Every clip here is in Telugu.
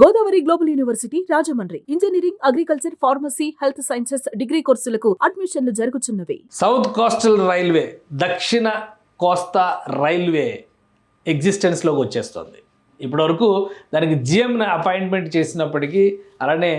Godavari global university Rajahmundry. Engineering agriculture pharmacy health sciences degree కోర్సులకు అడ్మిషన్లు జరుగుతున్నవి సౌత్ కోస్టల్ రైల్వే దక్షిణ కోస్తా రైల్వే ఎగ్జిస్టెన్స్లోకి వచ్చేస్తుంది. ఇప్పటివరకు దానికి జిఎంని అపాయింట్మెంట్ చేసినప్పటికీ అలానే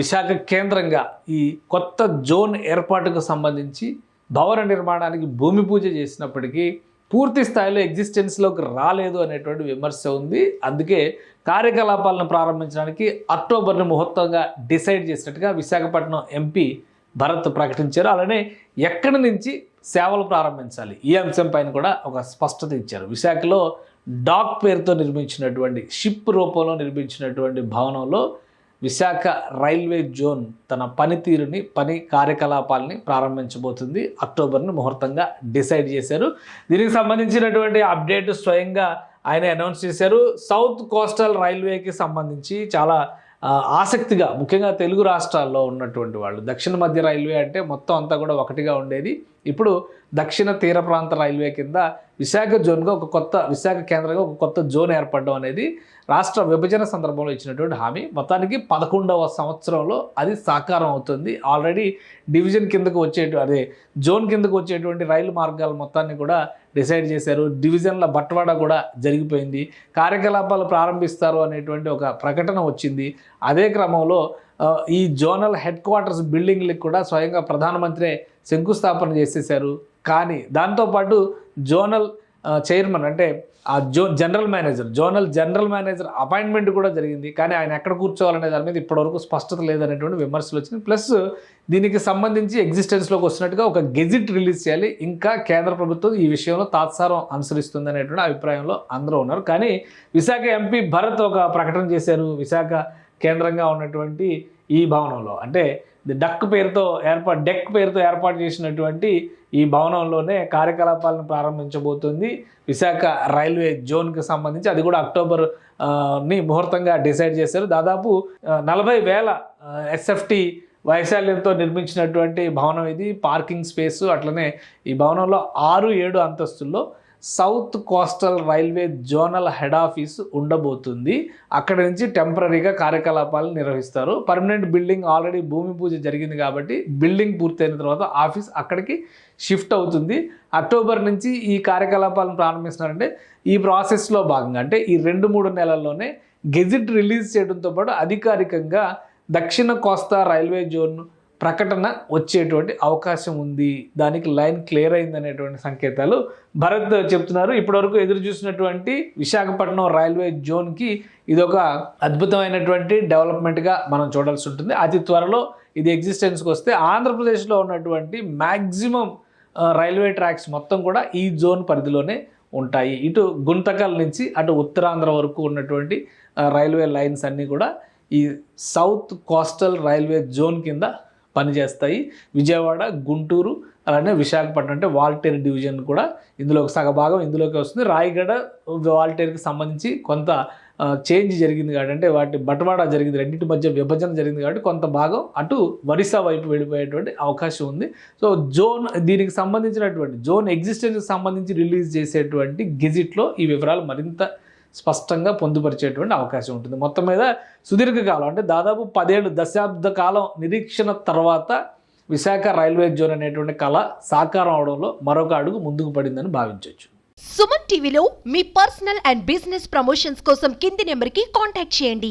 విశాఖ కేంద్రంగా ఈ కొత్త జోన్ ఏర్పాటుకు సంబంధించి భవన నిర్మాణానికి భూమి పూజ చేసినప్పటికీ పూర్తి స్థాయిలో ఎగ్జిస్టెన్స్లోకి రాలేదు అనేటువంటి విమర్శ ఉంది. అందుకే కార్యకలాపాలను ప్రారంభించడానికి అక్టోబర్ని ముహూర్తంగా డిసైడ్ చేసినట్టుగా విశాఖపట్నం ఎంపీ భరత్ ప్రకటించారు. అలానే ఎక్కడి నుంచి సేవలు ప్రారంభించాలి? ఈ అంశం పైన కూడా ఒక స్పష్టత ఇచ్చారు. విశాఖలో డాక్ పేరుతో నిర్మించినటువంటి షిప్ రూపంలో నిర్మించినటువంటి భవనంలో విశాఖ రైల్వే జోన్ తన పనితీరుని పని కార్యకలాపాలని ప్రారంభించబోతుంది. అక్టోబర్ని ముహూర్తంగా డిసైడ్ చేశారు. దీనికి సంబంధించినటువంటి అప్డేట్ స్వయంగా ఆయన అనౌన్స్ చేశారు. సౌత్ కోస్టల్ రైల్వేకి సంబంధించి చాలా ఆసక్తిగా ముఖ్యంగా తెలుగు రాష్ట్రాల్లో ఉన్నటువంటి వాళ్ళు దక్షిణ మధ్య రైల్వే అంటే మొత్తం అంతా కూడా ఒకటిగా ఉండేది. ఇప్పుడు దక్షిణ తీర ప్రాంత రైల్వే కింద విశాఖ జోన్గా ఒక కొత్త విశాఖ కేంద్రంగా ఒక కొత్త జోన్ ఏర్పడడం అనేది రాష్ట్ర విభజన సందర్భంలో ఇచ్చినటువంటి హామీ. మొత్తానికి పదకొండవ సంవత్సరంలో అది సాకారం అవుతుంది. ఆల్రెడీ డివిజన్ కిందకు వచ్చే అదే జోన్ కిందకు వచ్చేటువంటి రైలు మార్గాల మొత్తాన్ని కూడా డిసైడ్ చేశారు. డివిజన్ల బట్వాడా కూడా జరిగిపోయింది. కార్యకలాపాలు ప్రారంభిస్తారు అనేటువంటి ఒక ప్రకటన వచ్చింది. అదే క్రమంలో ఈ జోనల్ హెడ్ క్వార్టర్స్ బిల్డింగ్లకు కూడా స్వయంగా ప్రధానమంత్రి శంకుస్థాపన చేసేసారు కానీ దాంతోపాటు జోనల్ చైర్మన్ అంటే ఆ జో general manager zonal general manager appointment కూడా జరిగింది. కానీ ఆయన ఎక్కడ కూర్చోవాలనే దాని మీద ఇప్పటివరకు స్పష్టత లేదనేటువంటి విమర్శలు వచ్చినాయి. ప్లస్ దీనికి సంబంధించి ఎగ్జిస్టెన్స్లోకి వచ్చినట్టుగా ఒక గెజిట్ రిలీజ్ చేయాలి. ఇంకా కేంద్ర ప్రభుత్వం ఈ విషయంలో తాత్సారం అనుసరిస్తుంది అనేటువంటి అభిప్రాయంలో అందరూ ఉన్నారు. కానీ విశాఖ ఎంపీ భరత్ ఒక ప్రకటన చేశారు. విశాఖ కేంద్రంగా ఉన్నటువంటి ఈ భవనంలో. అంటే డక్ పేరుతో ఏర్పాటు డెక్ పేరుతో ఏర్పాటు చేసినటువంటి ఈ భవనంలోనే కార్యకలాపాలను ప్రారంభించబోతుంది. విశాఖ రైల్వే జోన్కి సంబంధించి అది కూడా అక్టోబర్ని ముహూర్తంగా డిసైడ్ చేశారు. దాదాపు నలభై వేల ఎస్ఎఫ్టీ వైశాల్యంతో నిర్మించినటువంటి భవనం ఇది. పార్కింగ్ స్పేస్ అట్లనే ఈ భవనంలో ఆరు ఏడు అంతస్తుల్లో south coastal railway zonal head office ఉండబోతుంది. అక్కడ నుంచి టెంపరీగా కార్యకలాపాలు నిర్వహిస్తారు. పర్మనెంట్ బిల్డింగ్ ఆల్రెడీ భూమి పూజ జరిగింది కాబట్టి బిల్డింగ్ పూర్తయిన తర్వాత ఆఫీస్ అక్కడికి షిఫ్ట్ అవుతుంది. అక్టోబర్ నుంచి ఈ కార్యకలాపాలను ప్రారంభిస్తున్నారంటే ఈ ప్రాసెస్లో భాగంగా అంటే ఈ రెండు మూడు నెలల్లోనే గెజిట్ రిలీజ్ చేయడంతో పాటు అధికారికంగా దక్షిణ కోస్తా రైల్వే జోన్ ప్రకటన వచ్చేటువంటి అవకాశం ఉంది. దానికి లైన్ క్లియర్ అయింది అనేటువంటి సంకేతాలు భరత్ చెప్తున్నారు. ఇప్పటివరకు ఎదురు చూసినటువంటి విశాఖపట్నం రైల్వే జోన్కి ఇది ఒక అద్భుతమైనటువంటి డెవలప్మెంట్గా మనం చూడాల్సి ఉంటుంది. అతి త్వరలో ఇది ఎగ్జిస్టెన్స్కి వస్తే ఆంధ్రప్రదేశ్లో ఉన్నటువంటి మ్యాక్సిమం రైల్వే ట్రాక్స్ మొత్తం కూడా ఈ జోన్ పరిధిలోనే ఉంటాయి. ఇటు గుంతకల్ నుంచి అటు ఉత్తరాంధ్ర వరకు ఉన్నటువంటి రైల్వే లైన్స్ అన్నీ కూడా ఈ సౌత్ కోస్టల్ రైల్వే జోన్ కింద పనిచేస్తాయి. విజయవాడ గుంటూరు అలానే విశాఖపట్నం అంటే వాల్టేర్ డివిజన్ కూడా ఇందులో ఒక సగభాగం ఇందులోకి వస్తుంది. రాయగడ వాల్టేర్కి సంబంధించి కొంత చేంజ్ జరిగింది కాబట్టి అంటే వాటి బట్వాడా జరిగింది రెండింటి మధ్య విభజన జరిగింది కాబట్టి కొంత భాగం అటు వరిసా వైపు వెళ్ళిపోయేటువంటి అవకాశం ఉంది. సో జోన్ దీనికి సంబంధించినటువంటి జోన్ ఎగ్జిస్టెన్స్కి సంబంధించి రిలీజ్ చేసేటువంటి గెజిట్లో ఈ వివరాలు మరింత స్పష్టంగా పొందుపరిచేటువంటి అవకాశం ఉంటుంది. మొత్తం మీద సుదీర్ఘకాలం అంటే దాదాపు పదేళ్ళు దశాబ్ద కాలం నిరీక్షణ తర్వాత విశాఖ రైల్వే జోన్ అనేటువంటి కళ సాకారం అవడంలో మరొక అడుగు ముందుకు పడిందని భావించవచ్చు సుమన్ టీవీలో మీ పర్సనల్ అండ్ బిజినెస్ ప్రమోషన్స్ కోసం కింది నెంబర్కి కాంటాక్ట్ చేయండి.